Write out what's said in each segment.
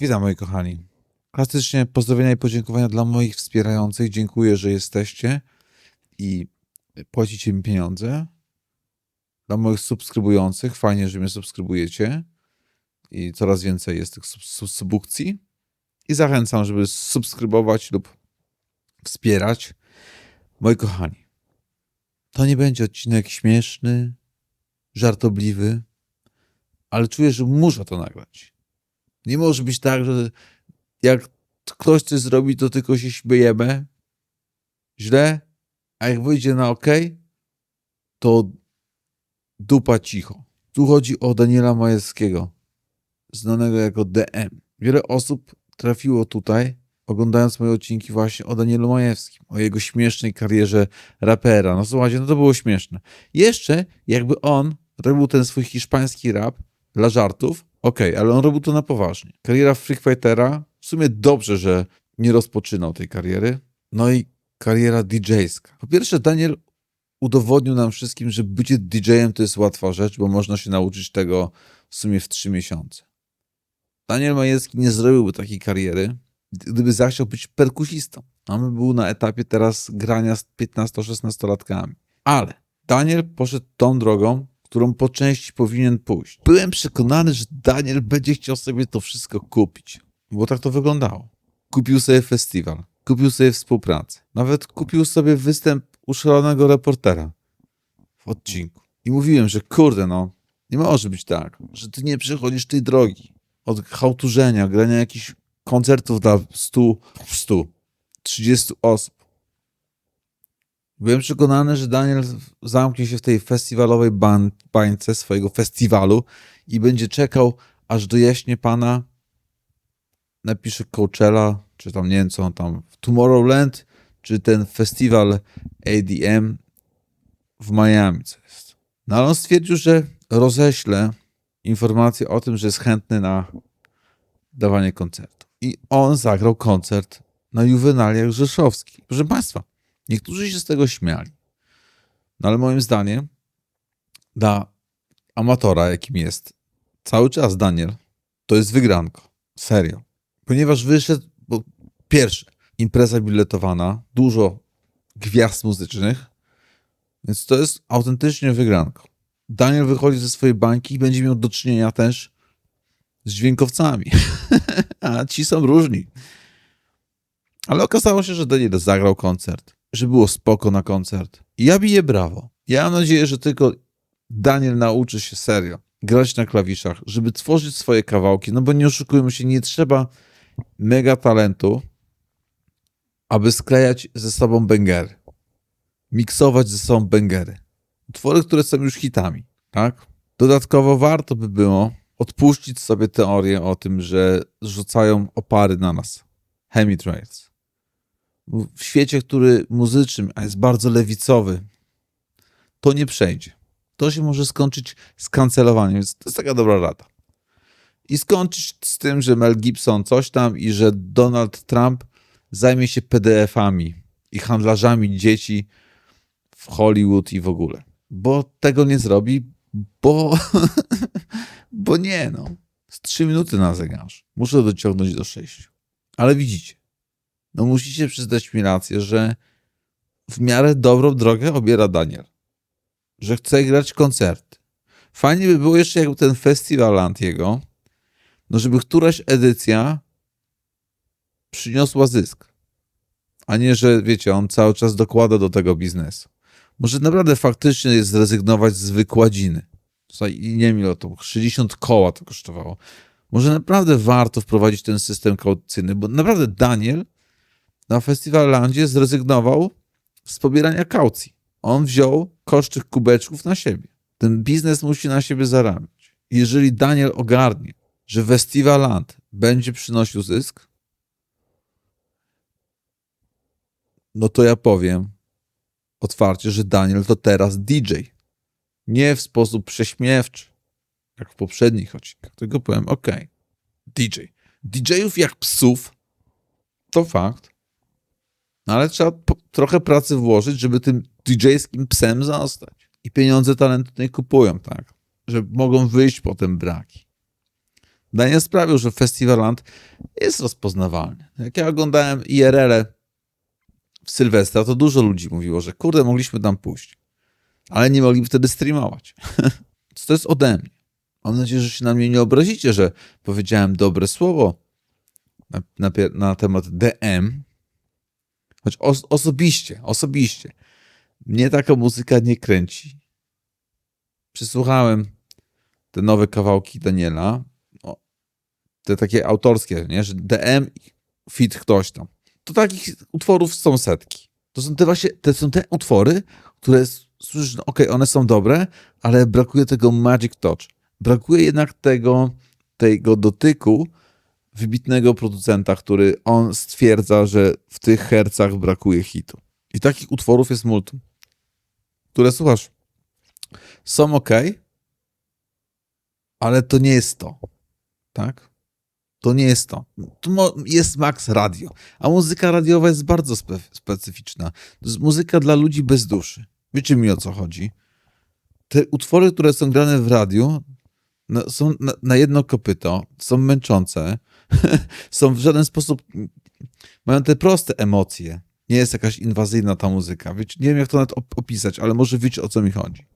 Witam moi kochani. Klasycznie pozdrowienia i podziękowania dla moich wspierających. Dziękuję, że jesteście i płacicie mi pieniądze. Dla moich subskrybujących, fajnie, że mnie subskrybujecie i coraz więcej jest tych sub- sub- subukcji. I zachęcam, żeby subskrybować lub wspierać. Moi kochani, to nie będzie odcinek śmieszny, żartobliwy, ale czuję, że muszę to nagrać. Nie może być tak, że jak ktoś coś zrobi, to tylko się śmiejemy. Źle, a jak wyjdzie na ok, to dupa cicho. Tu chodzi o Daniela Majewskiego, znanego jako DM. Wiele osób trafiło tutaj, oglądając moje odcinki właśnie o Danielu Majewskim, o jego śmiesznej karierze rapera. No słuchajcie, no to było śmieszne. Jeszcze jakby on robił ten swój hiszpański rap dla żartów, okej, ale on robił to na poważnie. Kariera Freak Fightera, w sumie dobrze, że nie rozpoczynał tej kariery. No i kariera DJ-ska. Po pierwsze, Daniel udowodnił nam wszystkim, że bycie DJ-em to jest łatwa rzecz, bo można się nauczyć tego w sumie w trzy miesiące. Daniel Majewski nie zrobiłby takiej kariery, gdyby zachciał być perkusistą. A my był na etapie teraz grania z 15-16-latkami. Ale Daniel poszedł tą drogą, którą po części powinien pójść. Byłem przekonany, że Daniel będzie chciał sobie to wszystko kupić, bo tak to wyglądało. Kupił sobie festiwal, kupił sobie współpracę, nawet kupił sobie występ u szalonego reportera w odcinku. I mówiłem, że kurde no, nie może być tak, że ty nie przechodzisz tej drogi od chałturzenia, grania jakichś koncertów dla 100, 100, 30 osób. Byłem przekonany, że Daniel zamknie się w tej festiwalowej bańce swojego festiwalu i będzie czekał, aż dojaśnie pana napisze Coachella, czy tam nie wiem co on tam, Tomorrowland, czy ten festiwal ADM w Miami, co jest. No ale on stwierdził, że roześle informację o tym, że jest chętny na dawanie koncertu. I on zagrał koncert na Juwenaliach Rzeszowskich. Proszę Państwa, niektórzy się z tego śmiali. No ale moim zdaniem dla amatora, jakim jest cały czas Daniel, to jest wygranko. Serio. Ponieważ wyszedł, bo pierwsze, impreza biletowana, dużo gwiazd muzycznych, więc to jest autentycznie wygranko. Daniel wychodzi ze swojej bańki i będzie miał do czynienia też z dźwiękowcami. A ci są różni. Ale okazało się, że Daniel zagrał koncert, że było spoko na koncert. Ja biję brawo. Ja mam nadzieję, że tylko Daniel nauczy się serio grać na klawiszach, żeby tworzyć swoje kawałki, no bo nie oszukujmy się, nie trzeba mega talentu, aby sklejać ze sobą bęgery. Miksować ze sobą bęgery. Utwory, które są już hitami, tak? Dodatkowo warto by było odpuścić sobie teorię o tym, że rzucają opary na nas. Chemitrails. W świecie, który muzycznym, a jest bardzo lewicowy, to nie przejdzie. To się może skończyć skancelowaniem, więc to jest taka dobra rada. I skończyć z tym, że Mel Gibson coś tam i że Donald Trump zajmie się PDF-ami i handlarzami dzieci w Hollywood i w ogóle. Bo tego nie zrobi, bo, bo nie, no. Z trzy minuty na zegarze. Muszę dociągnąć do sześciu. Ale widzicie, no musicie przyznać mi rację, że w miarę dobrą drogę obiera Daniel. Że chce grać koncerty. Fajnie by było jeszcze jakby ten festiwalant jego, no żeby któraś edycja przyniosła zysk. A nie, że wiecie, on cały czas dokłada do tego biznesu. Może naprawdę faktycznie jest zrezygnować z wykładziny. I nie wiem to, 60 koła to kosztowało. Może naprawdę warto wprowadzić ten system kaucyjny, bo naprawdę Daniel na Festiwal Landzie zrezygnował z pobierania kaucji. On wziął koszt tych kubeczków na siebie. Ten biznes musi na siebie zarabiać. Jeżeli Daniel ogarnie, że Festiwal Land będzie przynosił zysk, no to ja powiem otwarcie, że Daniel to teraz DJ. Nie w sposób prześmiewczy, jak w poprzednich odcinkach, tylko powiem, ok, DJ. DJ-ów jak psów, to fakt, no ale trzeba po, trochę pracy włożyć, żeby tym DJ-skim psem zostać. I pieniądze talentu nie kupują, tak, że mogą wyjść potem braki. Daniel sprawił, że Festiwaland jest rozpoznawalny. Jak ja oglądałem IRL w Sylwestra, to dużo ludzi mówiło, że kurde, mogliśmy tam pójść. Ale nie mogli wtedy streamować. Co to jest ode mnie? Mam nadzieję, że się na mnie nie obrazicie, że powiedziałem dobre słowo na, na, na temat DM. Choć os, osobiście, osobiście mnie taka muzyka nie kręci. Przysłuchałem te nowe kawałki Daniela, o, te takie autorskie, nie? że DM, fit ktoś tam. To takich utworów są setki. To są te właśnie, to są te utwory, które słyszysz, no okej, one są dobre, ale brakuje tego magic touch. Brakuje jednak tego, tego dotyku wybitnego producenta, który on stwierdza, że w tych hercach brakuje hitu. I takich utworów jest multum, które słuchasz, są ok, ale to nie jest to. Tak? To nie jest to. To jest max radio. A muzyka radiowa jest bardzo spe- specyficzna. To jest muzyka dla ludzi bez duszy. Wiecie mi o co chodzi? Te utwory, które są grane w radiu, no, są na, na jedno kopyto, są męczące, są w żaden sposób. mają te proste emocje. Nie jest jakaś inwazyjna ta muzyka. Nie wiem, jak to nawet op- opisać, ale może wiecie o co mi chodzi.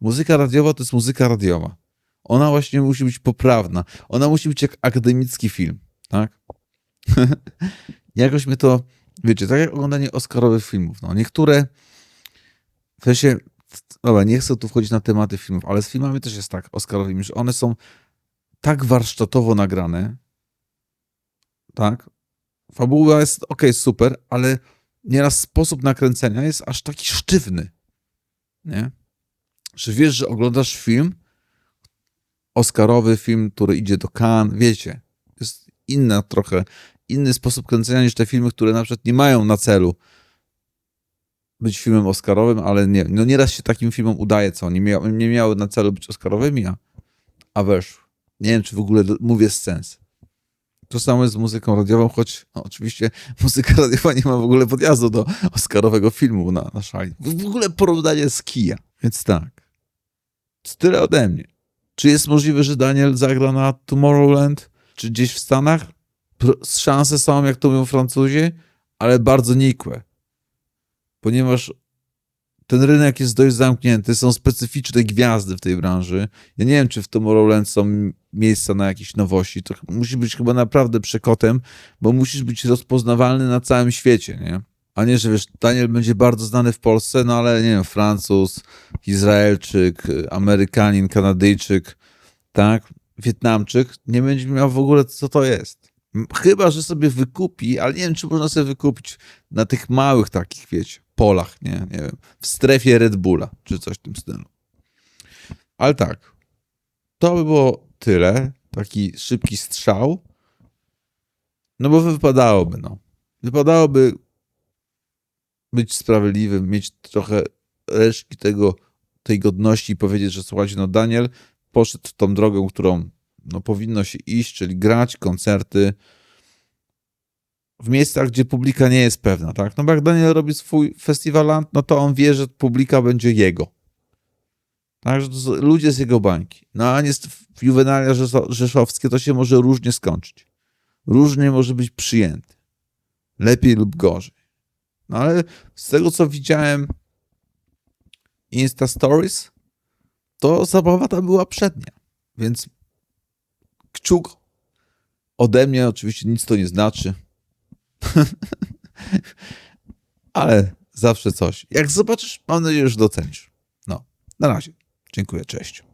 Muzyka radiowa to jest muzyka radiowa. Ona właśnie musi być poprawna. Ona musi być jak akademicki film, tak? Jakoś mnie to, wiecie, tak jak oglądanie Oscarowych filmów. No, niektóre, w sensie, dobra, nie chcę tu wchodzić na tematy filmów, ale z filmami też jest tak Oscarowymi, że one są tak warsztatowo nagrane, tak? Fabuła jest, okej, super, ale nieraz sposób nakręcenia jest aż taki sztywny, nie? Że wiesz, że oglądasz film, Oscarowy film, który idzie do Cannes, wiecie, jest inna trochę, inny sposób kręcenia niż te filmy, które na przykład nie mają na celu być filmem Oscarowym, ale nie, no nieraz się takim filmom udaje, co nie, mia, nie miały na celu być Oscarowymi, a, a weszły. Nie wiem, czy w ogóle mówię sens. To samo jest z muzyką radiową, choć no, oczywiście muzyka radiowa nie ma w ogóle podjazdu do Oscarowego filmu na, na szali. W ogóle porównanie z kija. Więc tak. Tyle ode mnie. Czy jest możliwe, że Daniel zagra na Tomorrowland, czy gdzieś w Stanach? Szanse są, jak to mówią Francuzi, ale bardzo nikłe. Ponieważ ten rynek jest dość zamknięty, są specyficzne gwiazdy w tej branży. Ja nie wiem, czy w Tomorrowland są miejsca na jakieś nowości. To musi być chyba naprawdę przekotem, bo musisz być rozpoznawalny na całym świecie, nie? A nie, że wiesz, Daniel będzie bardzo znany w Polsce, no ale nie wiem, Francuz, Izraelczyk, Amerykanin, Kanadyjczyk, tak, Wietnamczyk, nie będzie miał w ogóle co to jest. Chyba, że sobie wykupi, ale nie wiem, czy można sobie wykupić na tych małych takich, wiecie, polach, nie, nie wiem, w strefie Red Bulla, czy coś w tym stylu. Ale tak, to by było tyle, taki szybki strzał, no bo wypadałoby, no. Wypadałoby być sprawiedliwym, mieć trochę resztki tego, tej godności i powiedzieć, że słuchajcie, no Daniel poszedł tą drogą, którą no, powinno się iść, czyli grać koncerty w miejscach, gdzie publika nie jest pewna, tak? No bo jak Daniel robi swój festiwalant, no to on wie, że publika będzie jego. Tak, że ludzie z jego bańki. No a niestety w juwenalia rzeszo- rzeszowskie to się może różnie skończyć. Różnie może być przyjęty. Lepiej lub gorzej. No ale z tego, co widziałem Insta Stories, to zabawa ta była przednia. Więc kciuk ode mnie oczywiście nic to nie znaczy. ale zawsze coś. Jak zobaczysz, mam nadzieję, że docenisz. No, na razie. Dziękuję, cześć.